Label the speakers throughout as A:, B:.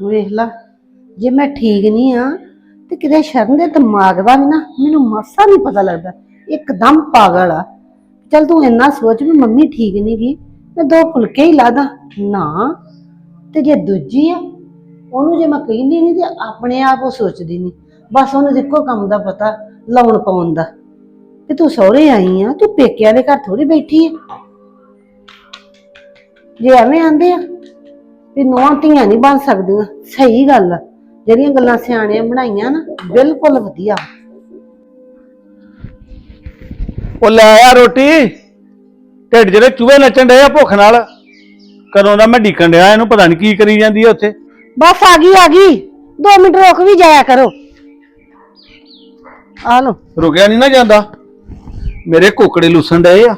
A: ਵੇਖ ਲਾ, ਜੇ ਮੈਂ ਠੀਕ ਨਹੀਂ ਆ, ਤੇ ਕਿਤੇ ਸ਼ਰਨ ਦੇ ਦਿਮਾਗ ਦਾ ਵੀ ਨਾ ਮੈਨੂੰ ਮਾਸਾ ਨਹੀਂ ਪਤਾ ਲੱਗਦਾ। ਇੱਕਦਮ ਪਾਗਲ ਆ। ਚਲ ਤੂੰ ਇੰਨਾ ਸੋਚ ਵੀ ਮੰਮੀ ਠੀਕ ਨਹੀਂ ਗਈ ਮੈਂ ਦੋ ਫੁਲਕੇ ਹੀ ਲਾਦਾ ਨਾ, ਤੇ ਜੇ ਦੂਜੀ ਆ, ਉਹਨੂੰ ਜੇ ਮੈਂ ਕਹਿੰਦੀ ਨਹੀਂ ਤੇ ਆਪਣੇ ਆਪ ਉਹ ਸੋਚਦੀ ਨਹੀਂ। ਬਸ ਉਹਨੂੰ ਇੱਕੋ ਕੰਮ ਦਾ ਪਤਾ, ਲਾਉਣ ਪਾਉਣ ਦਾ। ਤੇ ਤੂੰ ਸਹੁਰੇ ਆਈ ਆ, ਤੂੰ ਪੇਕਿਆਂ ਦੇ ਘਰ ਥੋੜੀ ਬੈਠੀ ਆ। ਜੇ ਐਵੇਂ ਆਂਦੇ ਆ ਵੀ ਨੌਂ ਧੀਆਂ ਨਹੀਂ ਬਣ ਸਕਦੀਆਂ। ਸਹੀ ਗੱਲ ਆ। ਜਿਹੜੀਆਂ ਗੱਲਾਂ ਸਿਆਣਿਆਂ ਬਣਾਈਆਂ ਨਾ ਬਿਲਕੁਲ ਵਧੀਆ।
B: ਉਹ ਲੈ ਆ ਰੋਟੀ। ਢਿੱਡ ਜਿਹੜੇ ਚੂਹੇ ਨੱਚਣ ਡਏ ਆ ਭੁੱਖ ਨਾਲ ਕਦੋਂ ਦਾ ਮੈਂ ਢੀਕਣ ਡਿਆ ਇਹਨੂੰ ਪਤਾ ਨਹੀਂ ਕੀ ਕਰੀ ਜਾਂਦੀ ਆ ਉੱਥੇ।
A: ਬਸ ਆ ਗਈ ਆ ਗਈ। 2 ਮਿੰਟ ਰੁਕ ਵੀ ਜਾਇਆ ਕਰੋ। ਆ ਲੋ
B: ਰੁਕਿਆ ਨਹੀਂ ਨਾ ਜਾਂਦਾ। ਮੇਰੇ ਕੋਕੜੇ ਲੁੱਸਣ ਡਏ ਆ।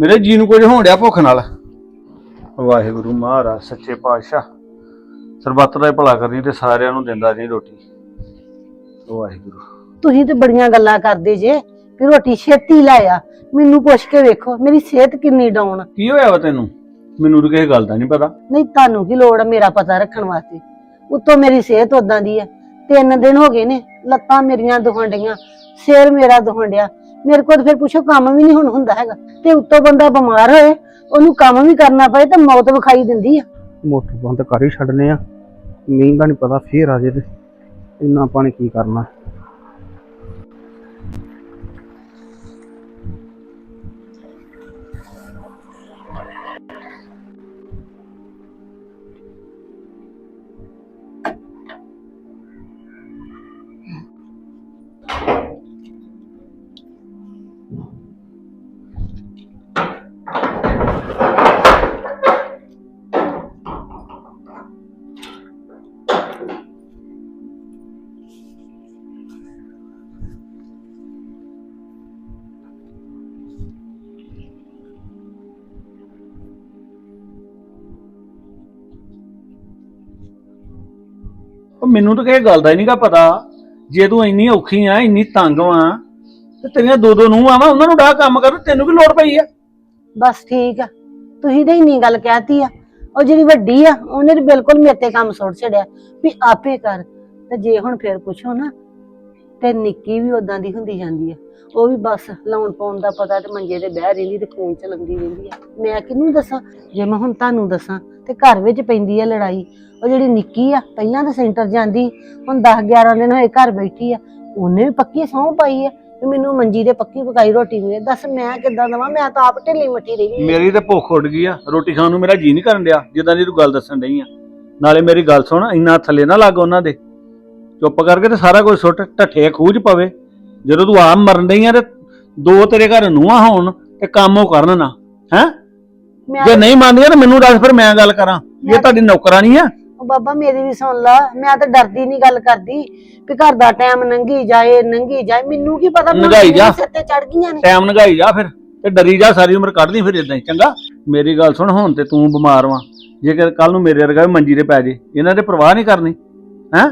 B: ਮੇਰੇ ਜੀ ਨੂੰ ਕੁਝ ਹੋਣ ਡਿਆ ਭੁੱਖ ਨਾਲ। ਵਾਹਿਗੁਰੂ ਮਹਾਰਾਜ ਸੱਚੇ ਪਾਤਸ਼ਾਹ। ਸਰਬੱਤ ਦਾ ਹੀ ਭਲਾ ਕਰਨੀ ਤੇ ਸਾਰਿਆਂ ਨੂੰ ਦਿੰਦਾ ਜੀ ਰੋਟੀ। ਵਾਹਿਗੁਰੂ।
A: ਤੁਸੀਂ ਤੇ ਬੜੀਆਂ ਗੱਲਾਂ ਕਰਦੇ ਜੇ ਵੀ ਰੋਟੀ ਛੇਤੀ ਲਾਇਆ। ਮੈਨੂੰ ਪੁੱਛ ਕੇ ਵੇਖੋ ਮੇਰੀ ਸਿਹਤ ਕਿੰਨੀ ਡਾਊਨ।
B: ਕੀ ਹੋਇਆ ਵਾ ਤੈਨੂੰ? ਮੈਨੂੰ ਤਾਂ ਕਿਸੇ ਗੱਲ ਦਾ ਨਹੀਂ ਪਤਾ।
A: ਨਹੀਂ ਤੁਹਾਨੂੰ ਕੀ ਲੋੜ ਆ ਮੇਰਾ ਪਤਾ ਰੱਖਣ ਵਾਸਤੇ? ਉੱਤੋਂ ਮੇਰੀ ਸਿਹਤ ਉਦਾਂ ਦੀ ਆ। ਤਿੰਨ ਦਿਨ ਹੋ ਗਏ ਨੇ ਲੱਤਾਂ ਮੇਰੀਆਂ ਦੁਖਣ ਡਈਆਂ ਸਿਰ ਮੇਰਾ ਦੁਖਣ ਡਿਆ। ਮੇਰੇ ਕੋਲ ਤਾਂ ਫਿਰ ਪੁੱਛੋ ਕੰਮ ਵੀ ਨਹੀਂ ਹੁਣ ਹੁੰਦਾ ਹੈਗਾ। ਤੇ ਉੱਤੋਂ ਬੰਦਾ ਬਿਮਾਰ ਹੋਏ ਉਹਨੂੰ ਕੰਮ ਵੀ ਕਰਨਾ ਪਏ ਤਾਂ ਮੌਤ ਵਿਖਾਈ ਦਿੰਦੀ ਆ।
C: ਮੋਟਰ ਬੰਦ ਕਰ ਹੀ ਛੱਡਨੇ ਆ। ਮੀਂਹ ਦਾ ਨਹੀਂ ਪਤਾ ਫੇਰ ਆ ਜੇ ਤੇ। ਇੰਨਾ ਪਾਣੀ ਕੀ ਕਰਨਾ।
B: ਉਹ ਮੈਨੂੰ ਤਾਂ ਕਿਸੇ ਗੱਲ ਦਾ ਹੀ ਨਹੀਂਗਾ ਪਤਾ। ਜੇ ਤੂੰ ਇੰਨੀ ਔਖੀ ਆ, ਇੰਨੀ ਤੰਗ ਵਾਂ, ਤੇ ਤੇਰੀਆਂ ਦੋ ਦੋ ਨੂੰ ਆਵਾਂ ਉਹਨਾਂ ਨੂੰ ਡਾ ਕੰਮ ਕਰ, ਤੈਨੂੰ ਕੀ ਲੋੜ ਪਈ ਆ?
A: ਬਸ ਠੀਕ ਆ। ਤੁਸੀਂ ਤਾਂ ਇੰਨੀ ਗੱਲ ਕਹਿਤੀ ਆ। ਉਹ ਜਿਹੜੀ ਵੱਡੀ ਆ, ਉਹਨੇ ਤਾਂ ਬਿਲਕੁਲ ਮੇਰੇ ਕੰਮ ਸੁੱਟ ਛੜਿਆ ਵੀ ਆਪੇ ਕਰ। ਤੇ ਜੇ ਹੁਣ ਫੇਰ ਪੁੱਛੋ ਨਾ, ਤੇ ਨਿੱਕੀ ਵੀ ਉਦਾਂ ਦੀ ਹੁੰਦੀ ਜਾਂਦੀ ਆ। ਉਹ ਵੀ ਬਸ ਲਾਉਣ ਪਾਉਣ ਦਾ ਪਤਾ ਤੇ ਮੰਜੇ ਤੇ ਬਹਿ ਰਹਿੰਦੀ ਤੇ ਖੂਨ ਚ ਚਲੰਦੀ ਰਹਿੰਦੀ ਆ। ਮੈਂ ਕਿਹਨੂੰ ਦੱਸਾਂ? ਜੇ ਮੈਂ ਹੁਣ ਤੁਹਾਨੂੰ ਦੱਸਾਂ ਤੇ ਘਰ ਵਿੱਚ ਪੈਂਦੀ ਆ ਲੜਾਈ। ਉਹ ਜਿਹੜੀ ਨਿੱਕੀ ਆ, ਪਹਿਲਾਂ ਤਾਂ ਸੈਂਟਰ ਜਾਂਦੀ, ਹੁਣ 10 11 ਦਿਨ ਹੋਏ ਘਰ ਬੈਠੀ ਆ। ਉਹਨੇ ਵੀ ਪੱਕੀ ਸਹੁੰ ਪਾਈ ਆ ਵੀ ਮੈਨੂੰ ਮੰਜੀ ਤੇ ਪੱਕੀ ਪਕਾਈ ਰੋਟੀ ਮਿਲੇ ਦੱਸ ਮੈਂ ਕਿੱਦਾਂ ਦਵਾਂ? ਮੈਂ ਤਾਂ ਆਪ ਢਿੱਲੀ ਮੱਠੀ ਰਹੀ
B: ਮੇਰੀ ਤੇ ਭੁੱਖ ਉੱਡ ਗਈ ਆ। ਰੋਟੀ ਖਾਣ ਨੂੰ ਮੇਰਾ ਜੀ ਨਹੀਂ ਕਰਨ ਡਿਆ, ਜਿੱਦਾਂ ਦੀ ਤੂੰ ਗੱਲ ਦੱਸਣ ਡਈ ਆ। ਨਾਲੇ ਮੇਰੀ ਗੱਲ ਸੁਣ, ਇੰਨਾ ਥੱਲੇ ਨਾ ਲੱਗ ਉਹਨਾਂ ਦੇ। ਚੁੱਪ ਕਰਕੇ ਤੇ ਸਾਰਾ ਕੁਝ ਸੁੱਟ, ਢੱਠੇ ਖੂਜ ਪਵੇ। ਜਦੋਂ ਤੂੰ ਆਪ ਮਰਨ ਡਈ ਆ ਤੇ ਦੋ ਤੇਰੇ ਘਰ ਨੂੰਹਾਂ ਹੋਣ ਤੇ ਕੰਮ ਉਹ ਕਰਨ ਨਾ, ਹੈ?
A: ਮੈਂ
B: ਜੇ ਨਹੀਂ ਮੰਨਦੀਆਂ ਤਾਂ ਮੈਨੂੰ ਦੱਸ ਫਿਰ ਮੈਂ ਗੱਲ ਕਰਾਂ। ਇਹ ਤੁਹਾਡੀ ਨੌਕਰਾਨੀ ਆ
A: ਉਹ ਬਾਬਾ ਮੇਰੀ ਵੀ ਸੁਣ ਲਾ ਮੈਂ ਤਾਂ ਡਰਦੀ ਨਹੀਂ ਗੱਲ ਕਰਦੀ ਵੀ ਘਰ ਦਾ ਟਾਈਮ ਲੰਘੀ ਜਾਏ ਲੰਘੀ ਜਾਏ। ਮੈਨੂੰ ਕੀ ਪਤਾ ਹੁਣ
B: ਲੰਘਾਈ ਜਾ।
A: ਮੇਰੇ ਸਿਰ ਤੇ ਚੜ ਗਈਆਂ ਨੇ।
B: ਟਾਈਮ ਲੰਘਾਈ ਜਾ ਫਿਰ ਤੇ ਡਰੀ ਜਾ ਸਾਰੀ ਉਮਰ ਕੱਢਦੀ ਫਿਰ ਇਦਾਂ ਹੀ ਚੰਗਾ? ਮੇਰੀ ਗੱਲ ਸੁਣ ਹੁਣ ਤੇ ਤੂੰ ਬਿਮਾਰ ਵਾਂ। ਜੇਕਰ ਕੱਲ ਨੂੰ ਮੇਰੇ ਵਰਗਾ ਵੀ ਮੰਜੀ ਤੇ ਪੈ ਜੇ ਇਹਨਾਂ ਦੇ ਪਰਵਾਹ ਨਹੀਂ ਕਰਨੀ ਹੈ?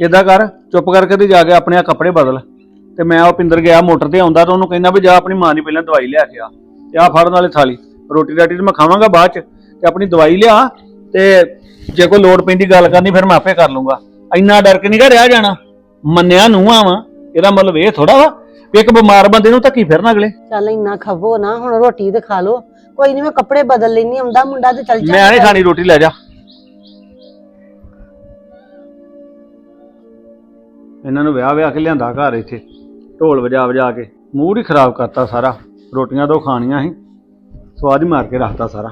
B: ਏਦਾਂ ਕਰ ਚੁੱਪ ਕਰਕੇ ਤੇ ਜਾ ਕੇ ਆਪਣੇ ਆ ਕੱਪੜੇ ਬਦਲ। ਤੇ ਮੈਂ ਉਹ ਪਿੰਦਰ ਗਿਆ ਮੋਟਰ ਤੇ ਆਉਂਦਾ ਤਾਂ ਉਹਨੂੰ ਕਹਿੰਦਾ ਵੀ ਜਾ ਆਪਣੀ ਮਾਂ ਦੀ ਪਹਿਲਾਂ ਦਵਾਈ ਲਿਆ ਕੇ ਆ ਤੇ ਆ ਫੜਨ ਵਾਲੇ ਥਾਲੀ। ਰੋਟੀ ਰਾਟੀ ਤੇ ਮੈਂ ਖਾਵਾਂਗਾ ਬਾਅਦ ਚ ਤੇ ਆਪਣੀ ਦਵਾਈ ਲਿਆ ਤੇ ਜੇ ਕੋਈ ਲੋੜ ਪੈਂਦੀ ਗੱਲ ਕਰਨੀ ਫਿਰ ਮੈਂ ਆਪੇ ਕਰ ਲੂੰਗਾ। ਇੰਨਾ ਡਰ ਕੇ ਨਹੀਂ ਗਾ ਰਿਹਾ ਜਾਣਾ। ਮੰਨਿਆ ਨੂੰ ਵਾ ਇਹਦਾ ਮਤਲਬ ਇਹ ਥੋੜਾ ਵਾ ਵੀ ਇੱਕ ਬਿਮਾਰ ਬੰਦੇ ਨੂੰ ਧੱਕੀ ਫਿਰਨ ਅਗਲੇ।
A: ਚੱਲ ਇੰਨਾ ਖਵੋ ਨਾ ਹੁਣ ਰੋਟੀ ਤੇ ਖਾ ਲੋ ਕੋਈ ਨਹੀਂ ਮੈਂ ਕੱਪੜੇ ਬਦਲ ਲੈਣੀ ਆਉਂਦਾ ਮੁੰਡਾ ਤੇ ਚੱਲ ਜਾ
B: ਮੈਂ ਨਹੀਂ ਖਾਣੀ ਰੋਟੀ ਲੈ ਜਾ। ਇਹਨਾਂ ਨੂੰ ਵਿਆਹ ਵਿਆਹ ਕੇ ਲਿਆਂਦਾ ਘਰ ਇੱਥੇ। ਢੋਲ ਵਜਾ ਵਜਾ ਕੇ। ਮੂਡ ਹੀ ਖਰਾਬ ਕਰਤਾ ਸਾਰਾ। ਰੋਟੀਆਂ ਦੋ ਖਾਣੀਆਂ ਸੀ। ਸਵਾਦ ਹੀ ਮਾਰ ਕੇ ਰੱਖਤਾ ਸਾਰਾ।